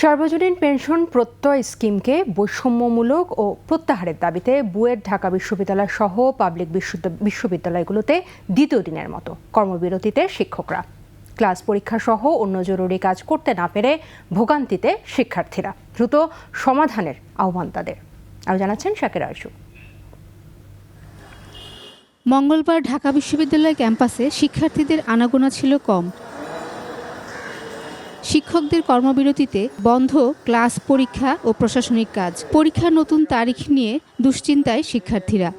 সার্বজনীন পেনশন প্রত্যয় স্কিমকে বৈষম্যমূলক ও প্রত্যাহারের দাবিতে বুয়েট ঢাকা বিশ্ববিদ্যালয় সহ পাবলিক বিশ্ববিদ্যালয়গুলোতে দ্বিতীয় দিনের মতো কর্মবিরতিতে শিক্ষকরা। ক্লাস পরীক্ষা সহ অন্য জরুরি কাজ করতে না পেরে ভোগান্তিতে শিক্ষার্থীরা। দ্রুত সমাধানের আহ্বান তাদের। আরও জানাচ্ছেন শাকের আরজু মঙ্গলবার ঢাকা বিশ্ববিদ্যালয় ক্যাম্পাসে শিক্ষার্থীদের আনাগোনা ছিল কম। শিক্ষকদের কর্মবিরতিতে বন্ধ ক্লাস পরীক্ষা ও প্রশাসনিক কাজ। পরীক্ষার নতুন তারিখ নিয়ে দুশ্চিন্তায় শিক্ষার্থীরা।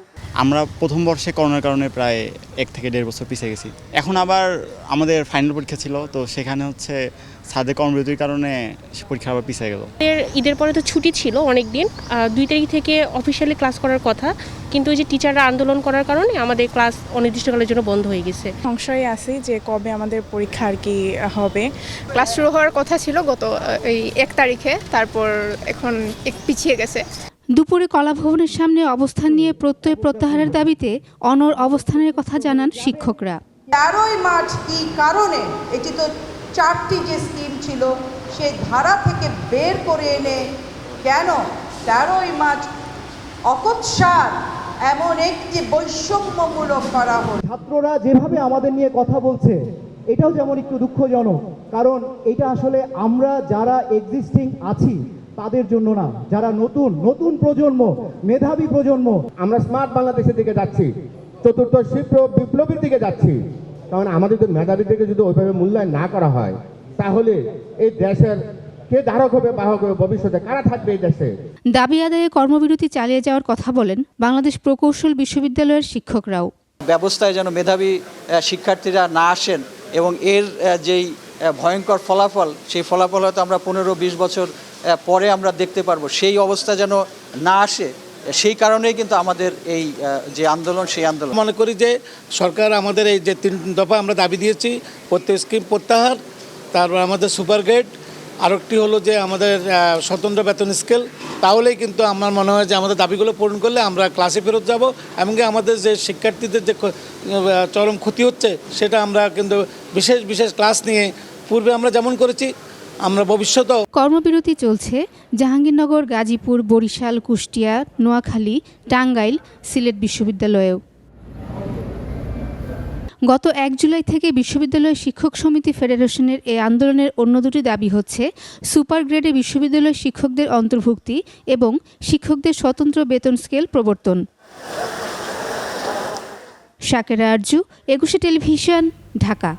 আমরা প্রথম বর্ষে করোনার কারণে প্রায় এক থেকে দেড় বছর পিছিয়ে গেছি। এখন আবার আমাদের ফাইনাল পরীক্ষা ছিল তো সেখানে হচ্ছে সাদের কর্মবিরতির কারণে সে পরীক্ষা আবার পিছিয়ে গেল। ঈদের পরে তো ছুটি ছিল অনেক দিন দুই তারিখ থেকে অফিসিয়ালি ক্লাস করার কথা। কিন্তু ওই যে টিচাররা আন্দোলন করার কারণে আমাদের ক্লাস অনির্দিষ্টকালের জন্য বন্ধ হয়ে গেছে। সংশয়ে আছি যে কবে আমাদের পরীক্ষা আর কি হবে। ক্লাস শুরু হওয়ার কথা ছিল গত এই এক তারিখে তারপর এখন এক পিছিয়ে গেছে। দুপুরে কলাভবনের সামনে অবস্থান নিয়ে প্রত্যয় প্রত্যাহারের দাবিতে অনর অবস্থানের কথা জানান শিক্ষকরা। তেরোই মার্চ কী কারণে? এটি তো চারটি যে স্কিম ছিল সেই ধারা থেকে বের করে এনে কেন তেরোই মার্চ অকৎসার এমন একটি বৈষম্যমূলক করা হলো। ছাত্ররা যেভাবে আমাদের নিয়ে কথা বলছে, এটাও যেমন একটু দুঃখজনক, কারণ এটা আসলে আমরা যারা এক্সিস্টিং আছি, তাদের জন্য না। যারা নতুন নতুন প্রজন্ম, মেধাবী প্রজন্ম, আমরা স্মার্ট বাংলাদেশের দিকে যাচ্ছি, চতুর্থ শিল্প বিপ্লবের দিকে যাচ্ছি। কারণ আমাদের মেধাবীদেরকে যদি ওইভাবে মূল্যায়ন না করা হয়, তাহলে এই দেশের কে ধারক হবে বাহক হবে ভবিষ্যতে কারা থাকবে এই দেশে? দাবি আদায়ে কর্মবিরতি চালিয়ে যাওয়ার কথা বলেন বাংলাদেশ প্রকৌশল বিশ্ববিদ্যালয়ের শিক্ষকরাও। ব্যবস্থায় যেন মেধাবী শিক্ষার্থীরা না আসেন এবং এর যেই ভয়ঙ্কর ফলাফল সেই ফলাফল হয়তো আমরা পনেরো বিশ বছর পরে আমরা দেখতে পারব। সেই অবস্থা যেন না আসে সেই কারণেই কিন্তু আমাদের এই যে আন্দোলন সেই আন্দোলন। মনে করি যে সরকার আমাদের এই যে তিন দফা আমরা দাবি দিয়েছি প্রত্যেক স্কিম প্রত্যাহার তারপর আমাদের সুপার গ্রেড আরেকটি হলো যে আমাদের স্বতন্ত্র বেতন স্কেল। তাহলেই কিন্তু আমার মনে হয় যে আমাদের দাবিগুলো পূরণ করলে আমরা ক্লাসে ফেরত যাব এমনকি আমাদের যে শিক্ষার্থীদের যে চরম ক্ষতি হচ্ছে সেটা আমরা কিন্তু বিশেষ বিশেষ ক্লাস নিয়ে পূর্বে আমরা যেমন করেছি, আমরা ভবিষ্যতেও কর্মবিরতি চলছে জাহাঙ্গীরনগর, গাজীপুর, বরিশাল, কুষ্টিয়া, নোয়াখালী, টাঙ্গাইল, সিলেট বিশ্ববিদ্যালয়েও। গত এক জুলাই থেকে বিশ্ববিদ্যালয় শিক্ষক সমিতি ফেডারেশনের এই আন্দোলনের অন্য দুটি দাবি হচ্ছে সুপার গ্রেডে বিশ্ববিদ্যালয় শিক্ষকদের অন্তর্ভুক্তি এবং শিক্ষকদের স্বতন্ত্র বেতন স্কেল প্রবর্তন। শাকেরা আরজু, একুশে টেলিভিশন, ঢাকা।